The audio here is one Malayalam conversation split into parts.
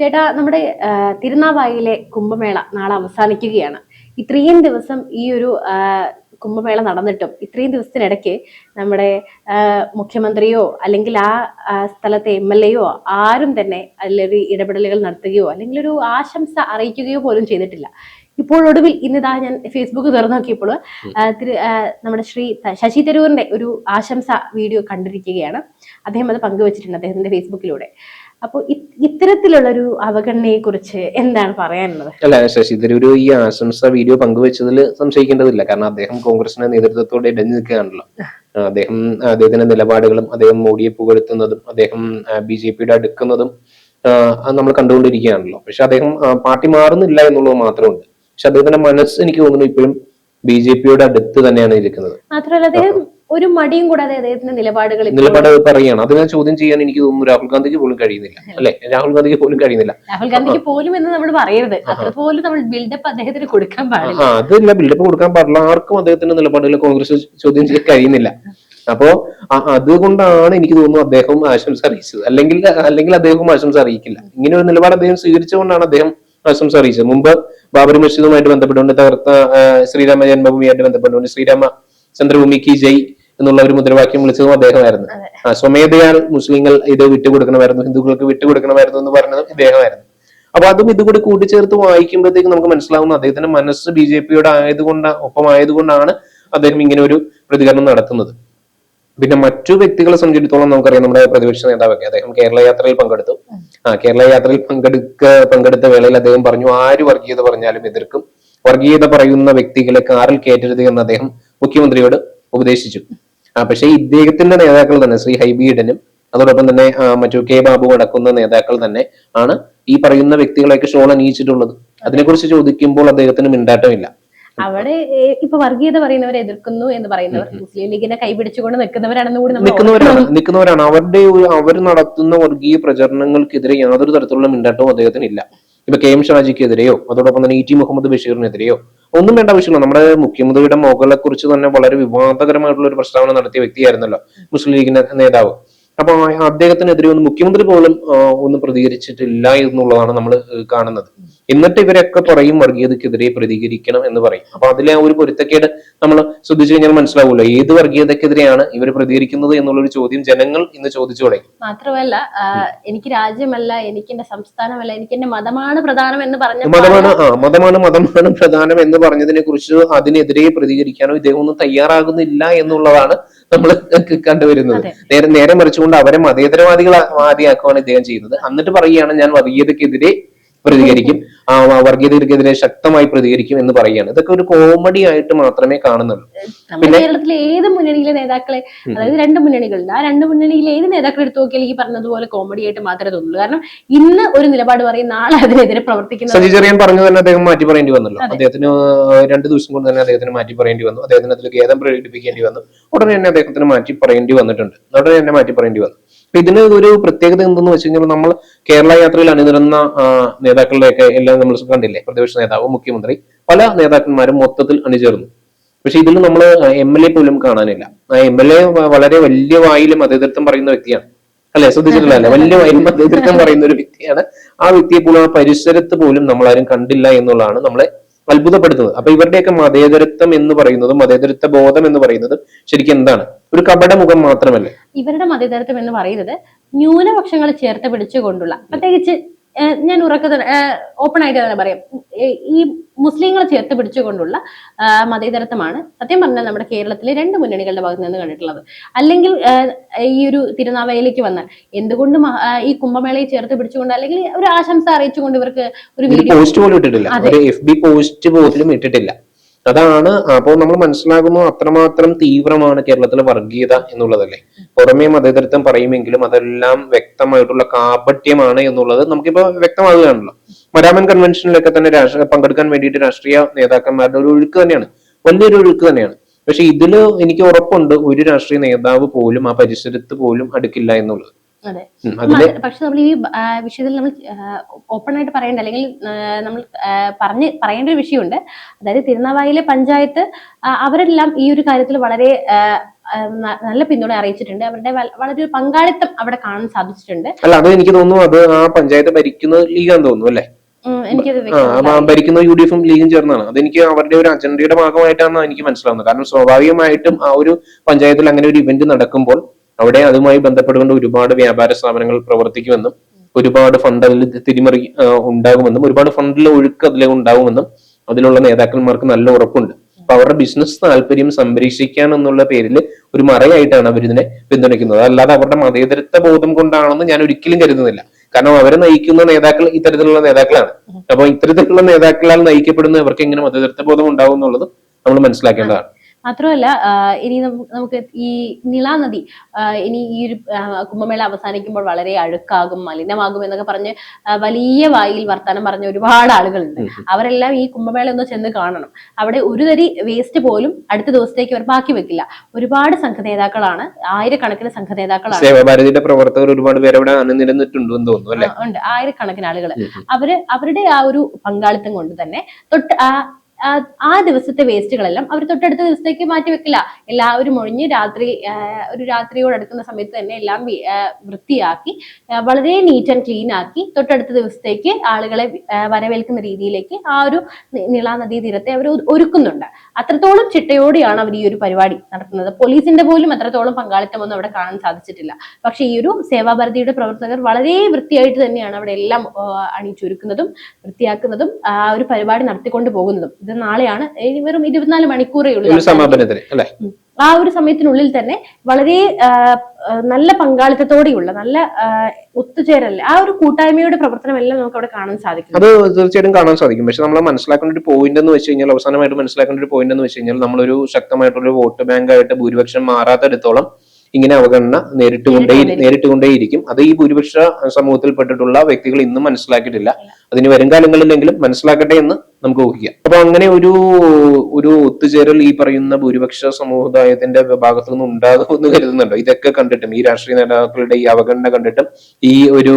ചേട്ടാ നമ്മുടെ തിരുനാവായിലെ കുംഭമേള നാളെ അവസാനിക്കുകയാണ്. ഇത്രയും ദിവസം ഈ ഒരു കുംഭമേള നടന്നിട്ടും ഇത്രയും ദിവസത്തിനിടയ്ക്ക് നമ്മുടെ മുഖ്യമന്ത്രിയോ അല്ലെങ്കിൽ ആ സ്ഥലത്തെ എം എൽ എയോ ആരും തന്നെ അതിലൊരു ഇടപെടലുകൾ നടത്തുകയോ അല്ലെങ്കിൽ ഒരു ആശംസ അറിയിക്കുകയോ പോലും ചെയ്തിട്ടില്ല. ഇപ്പോൾ ഒടുവിൽ ഇന്നിതാ ഞാൻ ഫേസ്ബുക്ക് തുറന്നു നോക്കിയപ്പോൾ നമ്മുടെ ശ്രീ ശശി തരൂരിന്റെ ഒരു ആശംസ വീഡിയോ കണ്ടിരിക്കുകയാണ്. അദ്ദേഹം അത് പങ്കുവച്ചിട്ടുണ്ട് അദ്ദേഹത്തിന്റെ ഫേസ്ബുക്കിലൂടെ അപ്പോൾ ഇത്തരത്തിലുള്ള ഒരു അവഗണനയെ കുറിച്ച് എന്താണ് പറയാനുള്ളത്? അല്ല ശശി ഈ ആശംസ വീഡിയോ പങ്കുവച്ചതിൽ സംശയിക്കേണ്ടതില്ല. കാരണം അദ്ദേഹം കോൺഗ്രസിന്റെ നേതൃത്വത്തോടെ ഇടഞ്ഞു നിൽക്കുകയാണല്ലോ. അദ്ദേഹം അദ്ദേഹത്തിന്റെ നിലപാടുകളും അദ്ദേഹം മോഡിയെ പുകഴ്ത്തുന്നതും അദ്ദേഹം ബി ജെ പിയുടെ അടുക്കുന്നതും നമ്മൾ കണ്ടുകൊണ്ടിരിക്കുകയാണല്ലോ. പക്ഷെ അദ്ദേഹം പാർട്ടി മാറുന്നില്ല എന്നുള്ളത് മാത്രമുണ്ട്. പക്ഷെ അദ്ദേഹത്തിന്റെ മനസ്സ് എനിക്ക് തോന്നുന്നു ഇപ്പോഴും ബി ജെ പിയുടെ അടുത്ത് തന്നെയാണ് ഇരിക്കുന്നത്. മാത്രമല്ല അദ്ദേഹം ഒരു മടിയും കൂടാതെ അദ്ദേഹത്തിന്റെ നിലപാടുകൾ നിലപാട് പറയുകയാണ്. അതിനെ ചോദ്യം ചെയ്യാൻ എനിക്ക് തോന്നുന്നു രാഹുൽ ഗാന്ധിക്ക് പോലും കഴിയുന്നില്ല. അല്ലെ? രാഹുൽ ഗാന്ധിക്ക് പോലും കഴിയുന്നില്ല. രാഹുൽ ഗാന്ധിക്ക് പോലും എന്ന് നമ്മൾ പറയരുത്. അതുപോലെ നമ്മൾ ബിൽഡപ്പ് അദ്ദേഹത്തിന് കൊടുക്കാൻ പാടില്ല. അതില്ല ബിൽഡപ്പ് കൊടുക്കാൻ പാടില്ല. ആർക്കും അദ്ദേഹത്തിന്റെ നിലപാടുകൾ കോൺഗ്രസ് ചോദ്യം ചെയ്യാൻ കഴിയുന്നില്ല. അപ്പോ അതുകൊണ്ടാണ് എനിക്ക് തോന്നുന്നു അദ്ദേഹം ആശംസ അറിയിച്ചത്. അല്ലെങ്കിൽ അല്ലെങ്കിൽ അദ്ദേഹം ആശംസ അറിയിക്കില്ല. ഇങ്ങനെ ഒരു നിലപാട് അദ്ദേഹം സ്വീകരിച്ചുകൊണ്ടാണ് അദ്ദേഹം ആശംസ അറിയിച്ചത്. മുമ്പ് ബാബരി മസ്ജിദുമായിട്ട് ബന്ധപ്പെട്ടുകൊണ്ട് തകർത്ത ശ്രീരാമ ജന്മഭൂമിയായിട്ട് ബന്ധപ്പെട്ടുകൊണ്ട് ശ്രീരാമ ചന്ദ്രഭൂമി കി ജയ് എന്നുള്ള ഒരു മുദ്രാവാക്യം വിളിച്ചതും അദ്ദേഹമായിരുന്നു. ആ, സ്വമേധയാൽ മുസ്ലിങ്ങൾ ഇത് വിട്ടുകൊടുക്കണമായിരുന്നു ഹിന്ദുക്കൾക്ക് വിട്ടുകൊടുക്കണമായിരുന്നു എന്ന് പറഞ്ഞതും ഇദ്ദേഹമായിരുന്നു. അപ്പൊ അതും ഇതുകൂടി കൂട്ടിച്ചേർത്ത് വായിക്കുമ്പോഴത്തേക്ക് നമുക്ക് മനസ്സിലാവുന്ന അദ്ദേഹത്തിന്റെ മനസ്സ് ബി ജെ പിയുടെ ആയതുകൊണ്ട് ഒപ്പം ആയതുകൊണ്ടാണ് അദ്ദേഹം ഇങ്ങനെ ഒരു പ്രതികരണം നടത്തുന്നത്. പിന്നെ മറ്റു വ്യക്തികളെ സംബന്ധിച്ചിടത്തോളം നമുക്കറിയാം നമ്മുടെ പ്രതിപക്ഷ നേതാവൊക്കെ. അദ്ദേഹം കേരള യാത്രയിൽ പങ്കെടുത്തു. ആ കേരള യാത്രയിൽ പങ്കെടുക്ക പങ്കെടുത്ത വേളയിൽ അദ്ദേഹം പറഞ്ഞു ആര് വർഗീയത പറഞ്ഞാലും എതിർക്കും. വർഗീയത പറയുന്ന വ്യക്തികളെ കാറിൽ കയറ്റരുത് എന്ന് അദ്ദേഹം മുഖ്യമന്ത്രിയോട് ഉപദേശിച്ചു. പക്ഷേ ഇദ്ദേഹത്തിന്റെ നേതാക്കൾ തന്നെ ശ്രീ ഹൈബീഡനും അതോടൊപ്പം തന്നെ മറ്റു കെ ബാബു അടക്കുന്ന നേതാക്കൾ തന്നെ ആണ് ഈ പറയുന്ന വ്യക്തികളെയൊക്കെ ഷോൾ അണിയിച്ചിട്ടുള്ളത്. അതിനെക്കുറിച്ച് ചോദിക്കുമ്പോൾ അദ്ദേഹത്തിന് മിണ്ടാട്ടമില്ല. അവിടെ ഇപ്പൊ വർഗീയത പറയുന്നവരെ എതിർക്കുന്നു എന്ന് പറയുന്നവർ മുസ്ലിം ലീഗിനെ കൈപിടിച്ചുകൊണ്ട് നിൽക്കുന്നവരാണെന്ന് കൂടി നിൽക്കുന്നവരാണ് നിൽക്കുന്നവരാണ്. അവരുടെ അവർ നടത്തുന്ന വർഗീയ പ്രചരണങ്ങൾക്കെതിരെ യാതൊരു തരത്തിലുള്ള മിണ്ടാട്ടവും അദ്ദേഹത്തിന് ഇല്ല. ഇപ്പൊ കെ എം ഷാജിക്കെതിരെയോ അതോടൊപ്പം തന്നെ ഇ ടി മുഹമ്മദ് ബഷീറിനെതിരെയോ ഒന്നും വേണ്ട ആവശ്യമില്ല നമ്മുടെ മുഖ്യമന്ത്രിയുടെ മകളെ കുറിച്ച് തന്നെ വളരെ വിവാദകരമായിട്ടുള്ള ഒരു പ്രസ്താവന നടത്തിയ വ്യക്തിയായിരുന്നല്ലോ മുസ്ലിം ലീഗിന്റെ നേതാവ്. അപ്പൊ ആ- അദ്ദേഹത്തിനെതിരെ ഒന്നും മുഖ്യമന്ത്രി പോലും ഒന്നും പ്രതികരിച്ചിട്ടില്ല എന്നുള്ളതാണ് നമ്മൾ കാണുന്നത്. എന്നിട്ട് ഇവരൊക്കെ പറയും വർഗീയതക്കെതിരെ പ്രതികരിക്കണം എന്ന് പറയും. അപ്പൊ അതിലെ ആ ഒരു പൊരുത്തക്കേട് നമ്മൾ ശ്രദ്ധിച്ചു കഴിഞ്ഞാൽ മനസ്സിലാവൂല ഏത് വർഗീയതക്കെതിരെയാണ് ഇവർ പ്രതികരിക്കുന്നത് എന്നുള്ളൊരു ചോദ്യം ജനങ്ങൾ ഇന്ന് ചോദിച്ചു തുടങ്ങി. മാത്രമല്ല എനിക്ക് രാജ്യമല്ല എനിക്ക് എന്റെ സംസ്ഥാനമല്ല എനിക്ക് എന്റെ മതമാണ് പ്രധാനം എന്ന് പറഞ്ഞ മതമാണ് ആ മതമാണ് മതമാണ് പ്രധാനം എന്ന് പറഞ്ഞതിനെ കുറിച്ച് അതിനെതിരെ പ്രതികരിക്കാനോ ഇദ്ദേഹം ഒന്നും തയ്യാറാകുന്നില്ല എന്നുള്ളതാണ് നമ്മൾ കണ്ടുവരുന്നത്. നേരെ നേരെ മറിച്ചുകൊണ്ട് അവരെ മതേതരവാദികളാക്കുകയാണ് ഇദ്ദേഹം ചെയ്യുന്നത്. എന്നിട്ട് പറയുകയാണ് ഞാൻ വർഗീയതക്കെതിരെ പ്രതികരിക്കും. ആ വർഗീയതക്കെതിരെ ശക്തമായി പ്രതികരിക്കും എന്ന് പറയുകയാണ്. ഇതൊക്കെ ഒരു കോമഡി ആയിട്ട് മാത്രമേ കാണുന്നുള്ളൂ. നമ്മുടെ കേരളത്തിലെ ഏത് മുന്നണിയിലെ നേതാക്കളെ അതായത് രണ്ട് മുന്നണികളുണ്ട്. ആ രണ്ട് മുന്നണിയിലെ ഏത് നേതാക്കളെ എടുത്തു നോക്കിയാൽ ഈ പറഞ്ഞതുപോലെ കോമഡി ആയിട്ട് മാത്രമേ തോന്നുള്ളൂ. കാരണം ഇന്ന് ഒരു നിലപാട് പറയും നാളെ അതിനെതിരെ പ്രവർത്തിക്കുന്ന സജി ചെറിയാൻ പറഞ്ഞു തന്നെ അദ്ദേഹം മാറ്റി പറയേണ്ടി വന്നല്ലോ. അദ്ദേഹത്തിന് രണ്ട് ദിവസം കൊണ്ട് തന്നെ അദ്ദേഹത്തിന് മാറ്റി പറയേണ്ടി വന്നു. അദ്ദേഹത്തിന് അതിൽ ഖേദം പ്രകടിപ്പിക്കേണ്ടി വന്നു. ഉടനെ തന്നെ അദ്ദേഹത്തിന് മാറ്റി പറയേണ്ടി വന്നിട്ടുണ്ട്. ഉടനെ തന്നെ മാറ്റി പറയേണ്ടി വന്നു. അപ്പൊ ഇതിന് ഒരു പ്രത്യേകത എന്തെന്ന് വെച്ച് കഴിഞ്ഞാൽ നമ്മൾ കേരള യാത്രയിൽ അണിനിരുന്ന ആ, നേതാക്കളുടെയൊക്കെ എല്ലാം നമ്മൾ കണ്ടില്ലേ? പ്രതിപക്ഷ നേതാവ് മുഖ്യമന്ത്രി. പല നേതാക്കന്മാരും മൊത്തത്തിൽ അണിചേർന്നു. പക്ഷെ ഇതിൽ നമ്മൾ എം എൽ എ പോലും കാണാനില്ല. ആ എം എൽ എ വളരെ വലിയ വായിലും അതേതൃത്വം പറയുന്ന വ്യക്തിയാണ്. അല്ലെ? ശ്രദ്ധിച്ചിട്ടില്ല അല്ലെ? വലിയ വായിലും അതേതൃത്വം പറയുന്ന ഒരു വ്യക്തിയാണ്. ആ വ്യക്തിയെ പോലും ആ പരിസരത്ത് പോലും നമ്മൾ ആരും കണ്ടില്ല എന്നുള്ളതാണ് നമ്മളെ അത്ഭുതപ്പെടുത്തുന്നത്. അപ്പൊ ഇവരുടെയൊക്കെ മതേതരത്വം എന്ന് പറയുന്നതും മതേതരത്വ ബോധം എന്ന് പറയുന്നത് ശരിക്കും എന്താണ്? ഒരു കപട മുഖം മാത്രമല്ല? ഇവരുടെ മതേതരത്വം എന്ന് പറയുന്നത് ന്യൂനപക്ഷങ്ങളെ ചേർത്ത് പിടിച്ചുകൊണ്ടുള്ള പ്രത്യേകിച്ച് ഞാൻ ഉറക്ക ഓപ്പൺ ആയിട്ട് തന്നെ പറയാം. ഈ മുസ്ലിങ്ങളെ ചേർത്ത് പിടിച്ചുകൊണ്ടുള്ള മതേതരത്വമാണ് സത്യം പറഞ്ഞാൽ നമ്മുടെ കേരളത്തിലെ രണ്ട് മുന്നണികളുടെ ഭാഗത്ത് നിന്ന് കണ്ടിട്ടുള്ളത്. അല്ലെങ്കിൽ ഈ ഒരു തിരുനാവയിലേക്ക് വന്നാൽ എന്തുകൊണ്ട് ഈ കുംഭമേളയെ ചേർത്ത് പിടിച്ചുകൊണ്ട് അല്ലെങ്കിൽ ഒരു ആശംസ അറിയിച്ചുകൊണ്ട് ഇവർക്ക് ഒരു വീഡിയോ പോസ്റ്റ് പോലും ഇട്ടിട്ടില്ല. പോസ്റ്റ് പോലും ഇട്ടിട്ടില്ല. അതാണ് അപ്പോൾ നമ്മൾ മനസ്സിലാകുന്നു അത്രമാത്രം തീവ്രമാണ് കേരളത്തിലെ വർഗീയത എന്നുള്ളതല്ലേ. പുറമേ മതേതരത്വം പറയുമെങ്കിലും അതെല്ലാം വ്യക്തമായിട്ടുള്ള കാപട്യമാണ് എന്നുള്ളത് നമുക്കിപ്പോ വ്യക്തമാകുകയാണല്ലോ. മരാമൻ കൺവെൻഷനിലൊക്കെ തന്നെ രാഷ്ട്രീയ പങ്കെടുക്കാൻ വേണ്ടിയിട്ട് രാഷ്ട്രീയ നേതാക്കന്മാരുടെ ഒരു ഒഴുക്ക് തന്നെയാണ്. വലിയൊരു ഒഴുക്ക് തന്നെയാണ്. പക്ഷെ ഇതിൽ എനിക്ക് ഉറപ്പുണ്ട് ഒരു രാഷ്ട്രീയ നേതാവ് പോലും ആ പരിസരത്ത് പോലും അടുക്കില്ല എന്നുള്ളത്. അതെ. പക്ഷെ നമ്മൾ ഈ വിഷയത്തിൽ നമ്മൾ ഓപ്പൺ ആയിട്ട് പറയേണ്ട. അല്ലെങ്കിൽ നമ്മൾ പറഞ്ഞ് പറയേണ്ട ഒരു വിഷയമുണ്ട്. അതായത് തിരുനാവായിലെ പഞ്ചായത്ത് അവരെല്ലാം ഈ ഒരു കാര്യത്തിൽ വളരെ നല്ല പിന്തുണ അറിയിച്ചിട്ടുണ്ട്. അവരുടെ വളരെ ഒരു പങ്കാളിത്തം അവിടെ കാണാൻ സാധിച്ചിട്ടുണ്ട്. അല്ല അത് എനിക്ക് തോന്നുന്നു അത് ആ പഞ്ചായത്ത് ഭരിക്കുന്ന ലീഗാന്ന് തോന്നുന്നു അല്ലേ? ഭരിക്കുന്ന യു ഡി എഫും ലീഗും ചേർന്നാണ്. അതെനിക്ക് അവരുടെ ഒരു അജണ്ടയുടെ ഭാഗമായിട്ടാണ് എനിക്ക് മനസ്സിലാവുന്നത്. കാരണം സ്വാഭാവികമായിട്ടും ആ ഒരു പഞ്ചായത്തിൽ അങ്ങനെ ഒരു ഇവന്റ് നടക്കുമ്പോൾ അവിടെ അതുമായി ബന്ധപ്പെട്ടുകൊണ്ട് ഒരുപാട് വ്യാപാര സ്ഥാപനങ്ങൾ പ്രവർത്തിക്കുമെന്നും ഒരുപാട് ഫണ്ട് അതിൽ തിരിമറി ഉണ്ടാകുമെന്നും ഒരുപാട് ഫണ്ടിലെ ഒഴുക്ക് അതിലെ ഉണ്ടാകുമെന്നും അതിലുള്ള നേതാക്കന്മാർക്ക് നല്ല ഉറപ്പുണ്ട്. അപ്പൊ അവരുടെ ബിസിനസ് താല്പര്യം സംരക്ഷിക്കാൻ എന്നുള്ള പേരിൽ ഒരു മറയായിട്ടാണ് അവർ ഇതിനെ പിന്തുണയ്ക്കുന്നത്. അല്ലാതെ അവരുടെ മതേതരത്വ ബോധം കൊണ്ടാണെന്ന് ഞാൻ ഒരിക്കലും കരുതുന്നില്ല. കാരണം അവരെ നയിക്കുന്ന നേതാക്കൾ ഇത്തരത്തിലുള്ള നേതാക്കളാണ്. അപ്പൊ ഇത്തരത്തിലുള്ള നേതാക്കളാൽ നയിക്കപ്പെടുന്നവർക്ക് എങ്ങനെ മതേതരത്വ ബോധം ഉണ്ടാവും എന്നുള്ളത് നമ്മൾ മനസ്സിലാക്കേണ്ടതാണ്. മാത്രമല്ല ഇനി നമുക്ക് ഈ നിളാനദി ഇനി ഈ ഒരു കുംഭമേള അവസാനിക്കുമ്പോൾ വളരെ അഴുക്കാകും മലിനമാകും എന്നൊക്കെ പറഞ്ഞ് വലിയ വായിൽ വർത്തമാനം പറഞ്ഞ ഒരുപാട് ആളുകളുണ്ട്. അവരെല്ലാം ഈ കുംഭമേള ഒന്ന് ചെന്ന് കാണണം. അവിടെ ഒരു തരി വേസ്റ്റ് പോലും അടുത്ത ദിവസത്തേക്ക് അവർ ബാക്കി വെക്കില്ല. ഒരുപാട് സംഘ നേതാക്കളാണ് ആയിരക്കണക്കിന് സംഘ നേതാക്കളാണ് സേവാഭാരതിയുടെ പ്രവർത്തകർ ഒരുപാട് പേര് അവിടെ അണിനിരന്നിട്ടുണ്ട് തോന്നുന്നു ഉണ്ട്. ആയിരക്കണക്കിന് ആളുകൾ അവർ അവരുടെ ആ ഒരു പങ്കാളിത്തം കൊണ്ട് തന്നെ തൊട്ട് ആ ആ- ദിവസത്തെ വേസ്റ്റുകളെല്ലാം അവർ തൊട്ടടുത്ത ദിവസത്തേക്ക് മാറ്റി വെക്കില്ല. എല്ലാവരും ഒഴിഞ്ഞ് രാത്രി ഒരു രാത്രിയോട് അടുക്കുന്ന സമയത്ത് തന്നെ എല്ലാം വൃത്തിയാക്കി വളരെ നീറ്റ് ആൻഡ് ക്ലീൻ ആക്കി തൊട്ടടുത്ത ദിവസത്തേക്ക് ആളുകളെ വരവേൽക്കുന്ന രീതിയിലേക്ക് ആ ഒരു നീളാനദീ നിളാ തീരത്തെ അവർ ഒരുക്കുന്നുണ്ട്. അത്രത്തോളം ചിട്ടയോടെയാണ് അവർ ഈ ഒരു പരിപാടി നടത്തുന്നത്. പോലീസിന്റെ പോലും അത്രത്തോളം പങ്കാളിത്തമൊന്നും അവിടെ കാണാൻ സാധിച്ചിട്ടില്ല. പക്ഷെ ഈ ഒരു സേവാഭാരതിയുടെ പ്രവർത്തകർ വളരെ വൃത്തിയായിട്ട് തന്നെയാണ് അവിടെ എല്ലാം അണിയിച്ചൊരുക്കുന്നതും വൃത്തിയാക്കുന്നതും ആ ഒരു പരിപാടി നടത്തിക്കൊണ്ട് പോകുന്നതും. ഇത് നാളെയാണ്. ഇനി വെറും ഇരുപത്തിനാല് മണിക്കൂറേ ഉള്ളൂ ഒരു സമാപനത്തിന് അല്ലെ? ആ ഒരു സമയത്തിനുള്ളിൽ തന്നെ വളരെ നല്ല പങ്കാളിത്തത്തോടെയുള്ള നല്ല ഒത്തുചേരൽ ആ ഒരു കൂട്ടായ്മയുടെ പ്രവർത്തനം എല്ലാം നമുക്ക് അവിടെ കാണാൻ സാധിക്കും അത് തീർച്ചയായിട്ടും കാണാൻ സാധിക്കും. പക്ഷെ നമ്മൾ മനസ്സിലാക്കേണ്ട ഒരു പോയിന്റ് എന്ന് വെച്ച് കഴിഞ്ഞാൽ അവസാനമായിട്ട് മനസ്സിലാക്കേണ്ട ഒരു പോയിന്റ് എന്ന് വെച്ച് കഴിഞ്ഞാൽ നമ്മളൊരു ശക്തമായിട്ടുള്ള വോട്ട് ബാങ്ക് ആയിട്ട് ഭൂരിപക്ഷം മാറാത്തിടത്തോളം ഇങ്ങനെ അവഗണന നേരിട്ടുകൊണ്ടേ നേരിട്ടുകൊണ്ടേയിരിക്കും. അത് ഈ ഭൂരിപക്ഷ സമൂഹത്തിൽപ്പെട്ടിട്ടുള്ള വ്യക്തികൾ ഇന്നും മനസ്സിലാക്കിയിട്ടില്ല. അതിന് വരും കാലങ്ങളിലെങ്കിലും മനസ്സിലാക്കട്ടെ എന്ന് നമുക്ക് ഊഹിക്കാം. അപ്പൊ അങ്ങനെ ഒരു ഒരു ഒത്തുചേരൽ ഈ പറയുന്ന ഭൂരിപക്ഷ സമുദായത്തിന്റെ ഭാഗത്തു നിന്ന് ഉണ്ടാകുമെന്ന് കരുതുന്നുണ്ടോ? ഇതൊക്കെ കണ്ടിട്ടും ഈ രാഷ്ട്രീയ നേതാക്കളുടെ ഈ അവഗണന കണ്ടിട്ടും ഈ ഒരു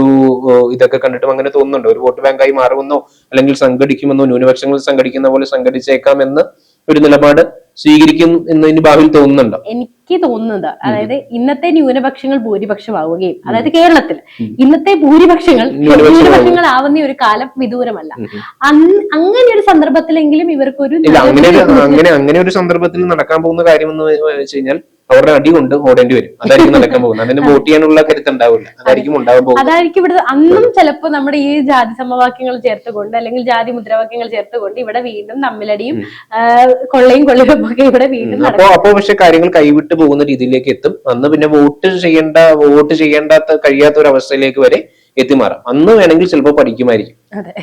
ഇതൊക്കെ കണ്ടിട്ടും അങ്ങനെ തോന്നുന്നുണ്ടോ? ഒരു വോട്ട് ബാങ്കായി മാറുമെന്നോ അല്ലെങ്കിൽ സംഘടിക്കുമെന്നോ ന്യൂനപക്ഷങ്ങൾ സംഘടിക്കുന്ന പോലെ സംഘടിച്ചേക്കാം എന്ന് ഒരു നിലപാട് സ്വീകരിക്കും എന്ന് ഇനി ഭാവിയിൽ തോന്നുന്നുണ്ടോ? എനിക്ക് തോന്നുന്നത് അതായത് ഇന്നത്തെ ന്യൂനപക്ഷങ്ങൾ ഭൂരിപക്ഷമാവുകയും അതായത് കേരളത്തിൽ ഇന്നത്തെ ഭൂരിപക്ഷങ്ങൾ ന്യൂനപക്ഷങ്ങൾ ഭൂരിപക്ഷങ്ങളാവുന്ന ഒരു കാലം വിദൂരമല്ല. അങ്ങനെ ഒരു സന്ദർഭത്തിലെങ്കിലും ഇവർക്കൊരു അങ്ങനെ അങ്ങനെ ഒരു സന്ദർഭത്തിൽ നടക്കാൻ പോകുന്ന കാര്യം എന്ന് വെച്ച് കഴിഞ്ഞാൽ അവരുടെ അടി കൊണ്ട് ഓടേണ്ടി വരും. അതായിരിക്കും നടക്കാൻ പോകുന്നത്. അതിന് വോട്ട് ചെയ്യാനുള്ള കരുത്ത് ഉണ്ടാവില്ല. അതായിരിക്കും ഉണ്ടാവാൻ പോകുന്നത്. അതായിരിക്കും ഇവിടെ അന്നും ചിലപ്പോ നമ്മുടെ ഈ ജാതി സമവാക്യങ്ങൾ ചേർത്തുകൊണ്ട് അല്ലെങ്കിൽ ജാതി മുദ്രാവാക്യങ്ങൾ ചേർത്തുകൊണ്ട് ഇവിടെ വീണ്ടും തമ്മിലടിയും കൊള്ളയും കൊള്ളയും ഒക്കെ ഇവിടെ വീണ്ടും അപ്പോ അപ്പോ പക്ഷെ കാര്യങ്ങൾ കൈവിട്ട് പോകുന്ന രീതിയിലേക്ക് എത്തും. അന്ന് പിന്നെ വോട്ട് ചെയ്യേണ്ട വോട്ട് ചെയ്യേണ്ടാത്ത കഴിയാത്ത ഒരു അവസ്ഥയിലേക്ക് വരെ എത്തിമാറാം. അന്ന് വേണമെങ്കിൽ ചിലപ്പോൾ പഠിക്കുമായിരിക്കും. അതെ.